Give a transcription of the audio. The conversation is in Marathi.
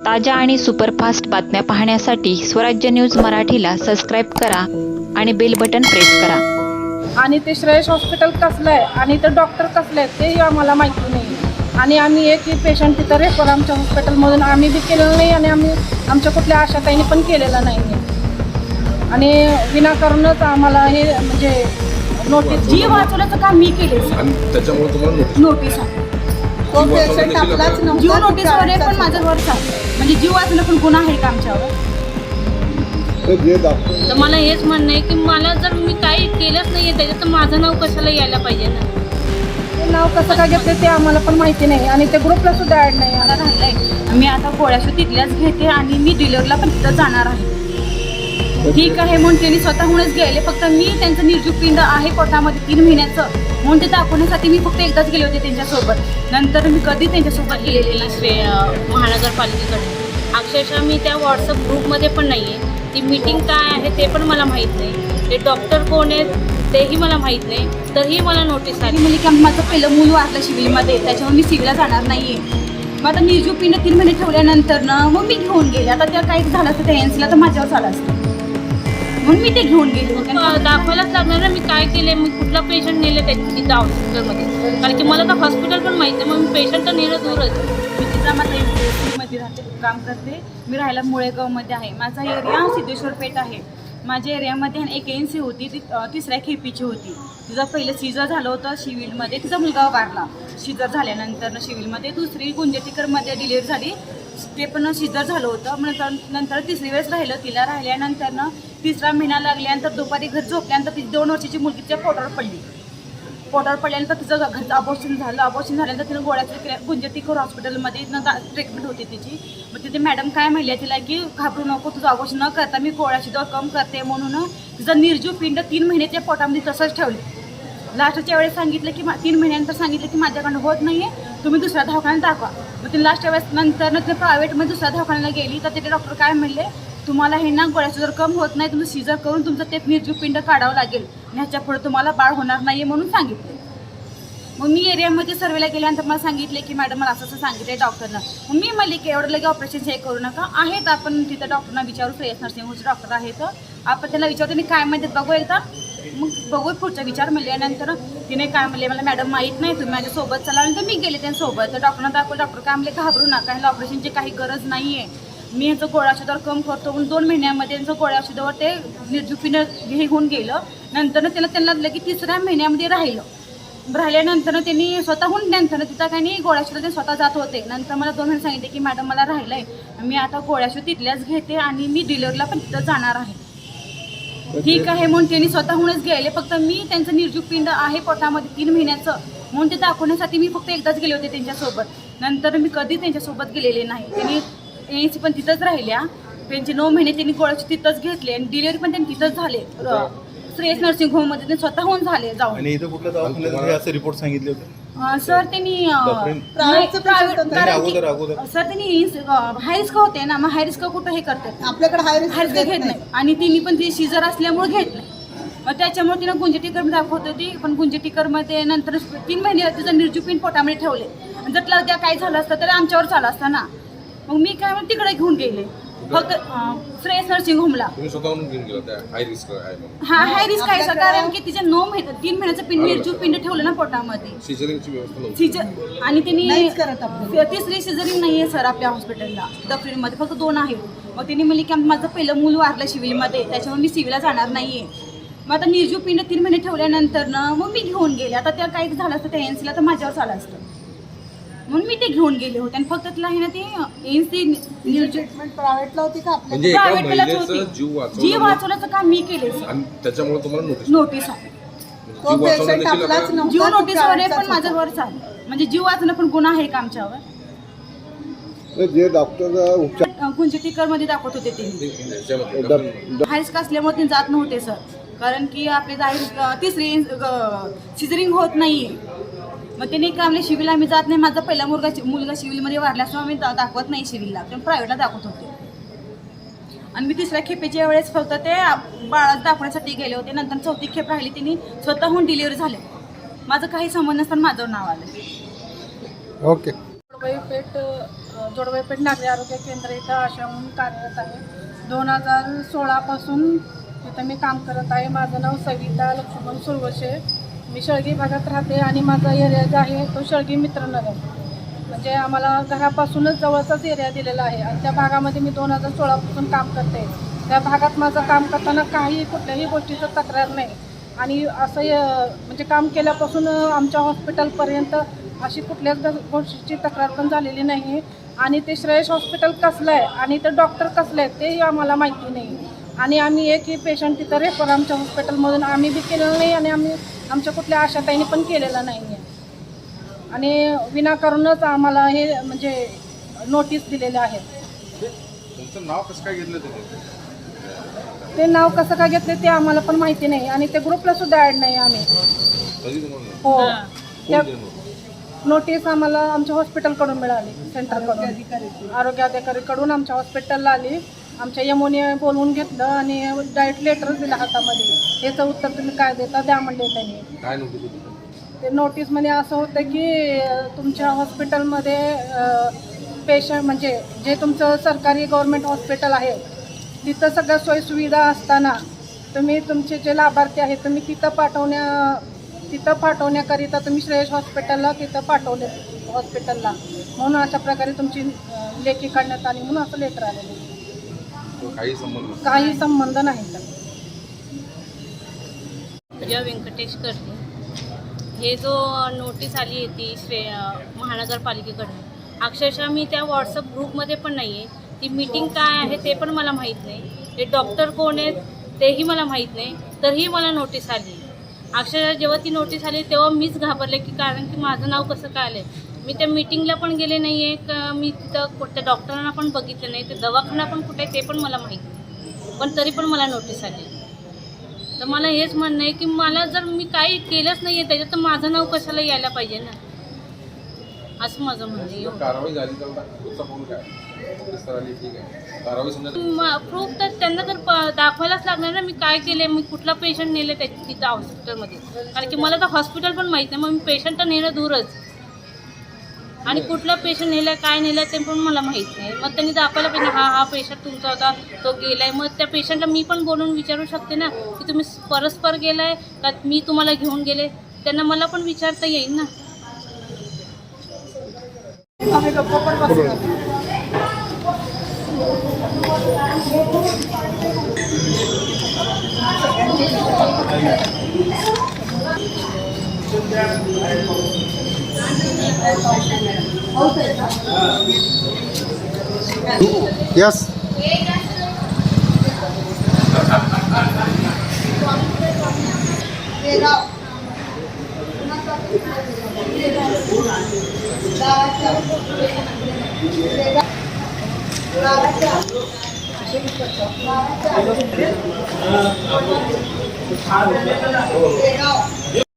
ताज्या आणि सुपरफास्ट बातम्या पाहण्यासाठी स्वराज्य न्यूज मराठीला सबस्क्राईब करा आणि बेल बटन प्रेस करा. आणि ते श्रेयस हॉस्पिटल कसलं आहे आणि ते डॉक्टर कसले आहेत तेही आम्हाला माहिती नाही. आणि आम्ही एकही पेशंट तिथं रेफर आमच्या हॉस्पिटलमधून आम्ही बी केलेलं नाही आणि आम्ही आमच्या कुठल्या आशाताईने पण केलेलं नाही. आहे आणि विनाकारणच आम्हाला हे म्हणजे नोटीस जीव वाचवण्याचं काम मी केले आणि त्याच्यामुळे तुम्हाला नोटीस नोटीस आहे तो पेशंट आपलाच जीव नव्हता नोटीस वर पण माझं वर चालू म्हणजे जीव वाचणं पण गुन्हा आहे का आमच्यावर? तर मला हेच म्हणणं आहे की मला जर मी काही केलंच नाहीये त्याच्यात तर माझं नाव कशाला यायला पाहिजे ना? ते नाव कसं काय घेते ते आम्हाला पण माहिती नाही. आणि ते ग्रुपला सुद्धा ॲड नाही. मला राहिलंय. मी आता गोळ्याशो तिथल्याच घेते आणि मी डिलिव्हरला पण तिथं जाणार आहे. ठीक आहे म्हणून त्यांनी स्वतःहूनच गेले. फक्त मी त्यांचं निर्जीव पिंड आहे पोटामध्ये तीन महिन्याचं. म्हणून ते दाखवण्यासाठी मी फक्त एकदाच गेले होते त्यांच्यासोबत. नंतर मी कधी त्यांच्यासोबत गेलेले गेलेली महानगरपालिकेकडे. अक्षरशः मी त्या व्हॉट्सअप ग्रुपमध्ये पण नाही आहे ती मीटिंग काय आहे ते पण मला माहीत नाही. ते डॉक्टर कोण आहेत तेही मला माहीत नाही. तरीही मला नोटीस आली. म्हणजे की माझं पहिलं मूल वारलं सिव्हिलमध्ये त्याच्यामुळे मी शिवला जाणार नाही आहे मग आता निर्जीव पिंड तीन महिने ठेवल्यानंतर ना मग मी घेऊन गेले. आता त्या काही झालं असतं त्या एन्सीला तर माझ्यावर झालं असतं. म्हणून मी ते घेऊन गेले. दाखवायलाच लागणार ना मी काय केले मी कुठला पेशंट नेले तिथं हॉस्पिटलमध्ये कारण की मला तर हॉस्पिटल पण माहीत नाही मग मी पेशंट तर नेणं दूरच. मी तिथं माझा मध्ये राहते काम करते. मी राहायला मुळेगावमध्ये आहे. माझा एरिया सिद्धेश्वर पेठ आहे. माझ्या एरियामध्ये एक एन सी होती ती तिसऱ्या खेपीची होती. तिचं पहिलं सिजर झालं होतं सिव्हिलमध्ये तिचा मुलगा वारला. सिजर झाल्यानंतर सिव्हिलमध्ये दुसरी गुंजेटीकरमध्ये डिलिव्हरी झाली. ते पण सिजर झालं होतं. मग नंतर नंतर तिसरी वेळेस राहिलं तिला राहिल्यानंतर तिसरा महिना लागल्यानंतर दुपारी घर झोपल्यानंतर तिची दोन वर्षाची मुलगी तिच्या पोटावर पडली. पोटावर पडल्यानंतर तिचं घरचं अबॉर्शन झालं. अबॉर्शन झाल्यानंतर तिनं गोळ्याचं गुंजतीकर हॉस्पिटलमध्ये ट्रीटमेंट होती तिची. मग तिथे मॅडम काय म्हणल्या तिला की घाबरू नको तुझं अबॉर्शन न करता मी गोळ्याची दर कम करते. म्हणून तिचं निर्जीव पिंड तीन महिने त्या पोटामध्ये तसंच ठेवलं. लास्टच्या वेळेस सांगितलं की तीन महिन्यानंतर सांगितलं की माझ्याकडनं होत नाही आहे तुम्ही दुसऱ्या दवाखान्यात दाखवा. मग तिने लास्टच्या वेळेस नंतर ते प्रायव्हेटमध्ये दुसऱ्या दवाखान्याला गेली. तर तिथे डॉक्टर काय म्हणले तुम्हाला हे ना गोळ्याचं जर कम होत नाही तुमचं सीझर करून तुमचं ते निर्जीव पिंड काढावं लागेल. ह्याच्या पुढे तुम्हाला बाळ होणार नाही म्हणून सांगितले. मग मी एरियामध्ये सर्वेला गेल्यानंतर मला सांगितले की मॅडम मला असं असं सांगितलं डॉक्टरनं. मग मी म्हणले की एवढं लगे ऑपरेशन हे करू नका. आहेत आपण तिथं डॉक्टरना विचारू फ्रेश नर्सिंग होमचे डॉक्टर आहेत. आपण त्याला विचारतो मी काय म्हणते बघू एकदा? मग बघू पुढचा विचार म्हणल्यानंतर तिने काय म्हणले मला मॅडम माहीत नाही तुम्ही माझ्यासोबत चला. नंतर मी गेले त्यांच्यासोबत तर डॉक्टरना दाखवलं डॉक्टर काय म्हणले घाबरू नका ह्याला ऑपरेशनची काही गरज नाही आहे मी ह्याचं गोळ्या औषधावर कम करतो म्हणून दोन महिन्यामध्ये यांचं गोळ्या औषधावर ते निर्जुपीनं हे होऊन गेलं. नंतर त्याला त्यांना लागलं की तिसऱ्या महिन्यामध्ये राहिलं. राहिल्यानंतर त्यांनी स्वतःहून नंतर तिथं काही नाही गोळ्याशिवाय ते स्वतः जात होते. नंतर मला दोन महिने सांगितले की मॅडम मला राहिलंय. मी आता गोळ्याशिवाय तिथल्याच घेते आणि मी डिलिव्हरीला पण तिथं जाणार आहे. ठीक आहे म्हणून त्यांनी स्वतःहूनच गेले. फक्त मी त्यांचं निर्जीव पिंड आहे पोटामध्ये तीन महिन्याचं. म्हणून ते दाखवण्यासाठी मी फक्त एकदाच गेले होते त्यांच्यासोबत. नंतर मी कधी त्यांच्यासोबत गेलेले नाही. त्यांनी एनसी पण तिथंच राहिल्या. त्यांचे नऊ महिने त्यांनी गोळ्याचे तिथंच घेतले आणि डिलिव्हरी पण त्यांनी तिथंच झाले. श्रेयस नर्सिंग होममध्ये ते स्वतःहून झाले जाऊन. आणि इथं कुठल्या दवाखान्यात असे रिपोर्ट सांगितले होते? अ, सर त्यांनी अ? नाही. कारण की- अगोदर-. सर त्यांनी हाय रिस्क होते ना मग हाय रिस्क कुठं हे करतात? आपल्याकडे हाय हाय रिस्क घेत नाही. आणि तिने पण ती शिजर असल्यामुळे घेत नाही. मग त्याच्यामुळे तिनं गुंजेटीकर दाखवत होती पण गुंजेटीकरमध्ये नंतर तीन महिने तिचं निर्जुपीन पोटामध्ये ठेवले. आणि जर तिला त्या काय झालं असतं तर आमच्यावर झालं असतं ना. मग मी काय म्हणते तिकडे घेऊन गेले. फक्त श्रेयस नर्सिंग होमला. तुम्ही स्वतःहून घेऊन गेला त्या हाय रिस्क आहे म्हणून. हा हाय रिस्क आहे कारण की तिचे नऊ महिने तीन महिन्याचं पिंड निर्जू पिंड ठेवलं ना पोटामध्ये. सिजरिंगची व्यवस्था नव्हती. सिजर आणि त्यांनी नाहीच करत आपल्याला. तिसरी सिजरिंग नाही आहे सर आपल्या हॉस्पिटलला दफरीमध्ये फक्त दोन आहेत मग त्यांनी म्हणले की माझं पहिलं मूल वारलं सिव्हिलमध्ये त्याच्यामुळे मी सिव्हिलला जाणार नाही आहे मग आता निर्जू पिंड तीन महिने ठेवल्यानंतर ना मग मी घेऊन गेले. आता त्या काही झालं असतं त्या एनसीला तर माझ्यावर झालं असतं. म्हणून मी ते घेऊन गेले होते. आणि फक्त तिला आहे ना ते एनसी ट्रीटमेंट प्रायव्हेटला होती का आपल्या म्हणजे एका प्रायव्हेट पेलाच महिलेचा होती. जीव जीव वाचवला वाचवण्याचं काम मी केले आणि त्याच्यामुळे तुम्हाला नोटीस नोटीस आहे तो जीव वाचवणं पेशंट देखील आपलाच आता- नव्हता जीव तो नोटीस वर पण प्रायव्हेटचाच माझं होता. वर चालू म्हणजे जीव वाचणं पण गुन्हा आहे का आमच्यावर? जे डॉक्टर उपचारमध्ये दाखवत होते ते. याच्यामध्ये डब- हाय रिस्क असल्यामुळे ते जात नव्हते सर कारण की आपले जाहीर तिसरी सिजरिंग होत नाहीये. मग त्याने काय म्हणले शिवीला आम्ही जात नाही. माझा पहिला मुलगा मुलगा सिव्हिलमध्ये वारला असं आम्ही दाखवत नाही सिव्हिलला ते प्रायव्हेटला दाखवत होते. आणि मी तिसऱ्या खेपेच्या वेळेस फक्त ते बाळात दाखवण्यासाठी गेले होते. नंतर चौथी खेप राहिली तिने स्वतःहून डिलिव्हरी झाले. माझं काही संबंध नसताना माझं नाव आलं. ओके. जोडवाईपेठ अ, जोडवाईपेठ नागरी आरोग्य केंद्र इथं आशा म्हणून कार्यरत आहे. दोन हजार सोळापासून इथं मी काम करत आहे. माझं नाव सविता लक्ष्मण सुरवशे मी शळगी भागात राहते आणि माझा एरिया जो आहे तो शळगी मित्रनगर. म्हणजे आम्हाला घरापासूनच जवळचाच एरिया दिलेला आहे आणि त्या भागामध्ये मी दोन हजार सोळापासून काम करते. त्या भागात माझं काम करताना काही कुठल्याही गोष्टीचं तक्रार नाही. आणि असं म्हणजे काम केल्यापासून आमच्या हॉस्पिटलपर्यंत अशी कुठल्याच गोष्टीची तक्रार पण झालेली नाही आणि ते श्रेयश हॉस्पिटल कसलं आहे आणि ते डॉक्टर कसलं आहेत तेही आम्हाला माहिती नाही. आणि आम्ही एकही पेशंट तिथं रेफर आमच्या हॉस्पिटलमधून आम्ही बी केलेलं नाही आणि आम्ही आमच्या कुठल्या आशाताईने पण केलेलं नाही आहे आणि विनाकारणच आम्हाला हे म्हणजे नोटीस दिलेले आहेत. तुमचं नाव कसं काय घेतलं ते नाव कसं काय घेतले ते आम्हाला पण माहिती नाही. आणि ते ग्रुपला सुद्धा ॲड नाही आम्ही. हो. त्या? नोटीस आम्हाला आमच्या हॉस्पिटलकडून मिळाली सेंटरकडून आरोग्य अधिकारीकडून. आमच्या हॉस्पिटलला आली. आमच्या यमुने बोलवून घेतलं आणि डायरेक्ट लेटर दिलं हातामध्ये. याचं उत्तर तुम्ही काय देता द्या म्हणले त्यांनी. काय नोटीस होती ते नोटीसमध्ये असं होतं की अ, तुमच्या हॉस्पिटलमध्ये पेशंट म्हणजे जे तुमचं सरकारी गव्हर्मेंट हॉस्पिटल आहे तिथं सगळ्या सोयीसुविधा असताना तुम्ही तुमचे जे लाभार्थी आहेत तुम्ही तिथं पाठवण्या तिथं पाठवण्याकरिता तुम्ही श्रेयश हॉस्पिटलला तिथं पाठवले हॉस्पिटलला म्हणून अशा प्रकारे तुमची अ, लेखी काढण्यात आली म्हणून असं लेटर आलेलं आहे. काही संबंध नाही. काही संबंध नाही तर. पूजा व्यंकटेश करते हे जो नोटीस आली आहे ती श्रे महानगरपालिकेकडनं अक्षरशः मी त्या व्हॉट्सअप ग्रुपमध्ये पण नाही आहे ती मीटिंग काय आहे ते पण मला माहीत नाही. ते डॉक्टर कोण आहेत तेही मला माहीत नाही. तरीही मला नोटीस आली. अक्षरशः जेव्हा ती नोटीस आली तेव्हा मीच घाबरले की कारण की माझं नाव कसं काय आलं मी त्या मीटिंगला पण गेले नाही आहे का मी तिथं कुठल्या डॉक्टरांना पण बघितलं नाही. ते दवाखाना पण कुठे आहे ते पण मला माहीत पण तरी पण मला नोटीस आली. तर मला हेच म्हणणं आहे की मला जर मी काही केलंच नाही आहे त्याच्यात तर माझं नाव कशाला यायला पाहिजे ना? असं माझं म्हणणं आहे. कारवाई झाली प्रूफ तर त्यांना तर दाखवायलाच लागणार ना मी काय केले मी कुठला पेशंट नेले त्या तिथं हॉस्पिटलमध्ये कारण की मला तर हॉस्पिटल पण माहीत नाही. मग मी पेशंट तर नेणं दूरच. आणि कुठला पेशंट नेलं काय नेलं ते पण मला माहीत नाही. मग त्यांनी दाखवायला पाहिजे हा हा पेशंट तुमचा होता तो गेलाय. मग त्या पेशंटला मी पण बोलून विचारू शकते ना की तुम्ही परस्पर गेलाय का मी तुम्हाला घेऊन गेले? त्यांना मला पण विचारता येईल ना. Yes.